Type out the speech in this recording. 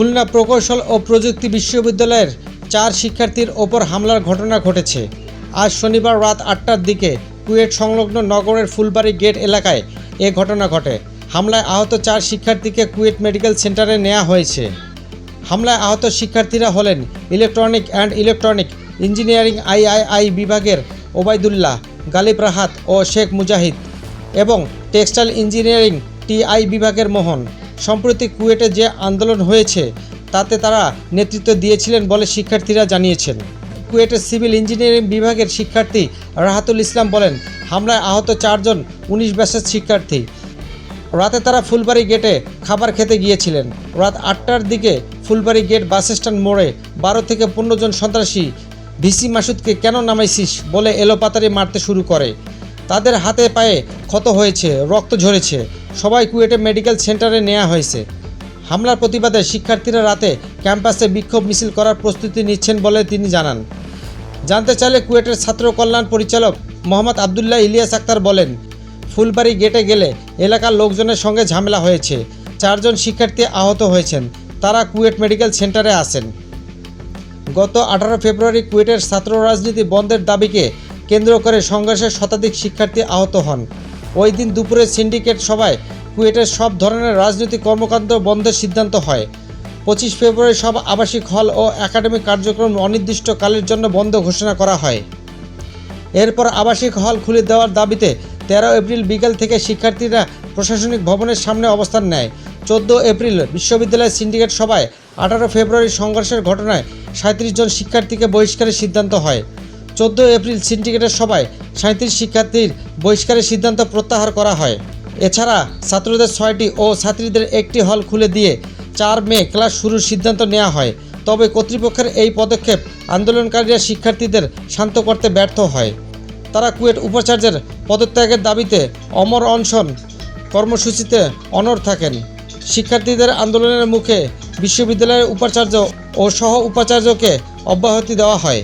খুলনা প্রকৌশল ও প্রযুক্তি বিশ্ববিদ্যালয়ের চার শিক্ষার্থীর ওপর হামলার ঘটনা ঘটেছে। আজ শনিবার রাত আটটার দিকে কুয়েট সংলগ্ন নগরের ফুলবাড়ি গেট এলাকায় এ ঘটনা ঘটে। হামলায় আহত চার শিক্ষার্থীকে কুয়েট মেডিকেল সেন্টারে নেওয়া হয়েছে। হামলায় আহত শিক্ষার্থীরা হলেন electronic and electronic engineering III বিভাগের ওবায়দুল্লাহ, গালিব রাহাত ও শেখ মুজাহিদ এবং টেক্সটাইল ইঞ্জিনিয়ারিং টিআই বিভাগের মোহন। সম্প্রতি কুয়েটে যে আন্দোলন হয়েছে, তাতে তারা নেতৃত্ব দিয়েছিলেন বলে শিক্ষার্থীরা জানিয়েছেন। কুয়েটের সিভিল ইঞ্জিনিয়ারিং বিভাগের শিক্ষার্থী রাহাতুল ইসলাম বলেন, হামলায় আহত চারজন উনিশ ব্যাচের শিক্ষার্থী। রাতে তারা ফুলবাড়ি গেটে খাবার খেতে গিয়েছিলেন। রাত আটটার দিকে ফুলবাড়ি গেট বাস স্ট্যান্ড মোড়ে বারো থেকে পনেরো জন সন্ত্রাসী ভিসি মাসুদকে কেন নামাইছিস বলে এলোপাতারি মারতে শুরু করে। তাদের হাতে পায়ে ক্ষত হয়েছে, রক্ত ঝরেছে। সবাই কুয়েটে মেডিকেল সেন্টারে নেওয়া হয়েছে। হামলার প্রতিবাদে শিক্ষার্থীরা রাতে ক্যাম্পাসে বিক্ষোভ মিছিল করার প্রস্তুতি নিচ্ছেন বলে তিনি জানান। জানতে চাইলে কুয়েটের ছাত্র কল্যাণ পরিচালক মোহাম্মদ আবদুল্লাহ ইলিয়াস আক্তার বলেন, ফুলবাড়ি গেটে গেলে এলাকার লোকজনের সঙ্গে ঝামেলা হয়েছে। চারজন শিক্ষার্থী আহত হয়েছেন। তারা কুয়েট মেডিকেল সেন্টারে আসেন গত আঠারো ফেব্রুয়ারি কুয়েটের ছাত্র রাজনীতি বন্ধের দাবিকে কেন্দ্র করে সংঘর্ষের শতাধিক শিক্ষার্থী আহত হন। ওই দিন দুপুরে সিন্ডিকেট সভায় কুয়েটের সব ধরনের রাজনৈতিক কর্মকাণ্ড বন্ধের সিদ্ধান্ত হয়। পঁচিশ ফেব্রুয়ারি সব আবাসিক হল ও একাডেমিক কার্যক্রম অনির্দিষ্টকালের জন্য বন্ধ ঘোষণা করা হয়। এরপর আবাসিক হল খুলে দেওয়ার দাবিতে তেরো এপ্রিল বিকেল থেকে শিক্ষার্থীরা প্রশাসনিক ভবনের সামনে অবস্থান নেয়। চোদ্দ এপ্রিল বিশ্ববিদ্যালয়ের সিন্ডিকেট সভায় আঠারো ফেব্রুয়ারি সংঘর্ষের ঘটনায় সাঁত্রিশ জন শিক্ষার্থীকে বহিষ্কারের সিদ্ধান্ত হয়। চোদ্দ এপ্রিল সিন্ডিকেটের সভায় সাঁত্রিশ শিক্ষার্থীর বহিষ্কারের সিদ্ধান্ত প্রত্যাহার করা হয়। এছাড়া ছাত্রদের ছয়টি ও ছাত্রীদের একটি হল খুলে দিয়ে চার মে ক্লাস শুরুর সিদ্ধান্ত নেওয়া হয়। তবে কর্তৃপক্ষের এই পদক্ষেপ আন্দোলনকারীরা শিক্ষার্থীদের শান্ত করতে ব্যর্থ হয়। তারা কুয়েট উপাচার্যের পদত্যাগের দাবিতে অমর অনশন কর্মসূচিতে অনড় থাকেন। শিক্ষার্থীদের আন্দোলনের মুখে বিশ্ববিদ্যালয়ের উপাচার্য ও সহ উপাচার্যকে অব্যাহতি দেওয়া হয়।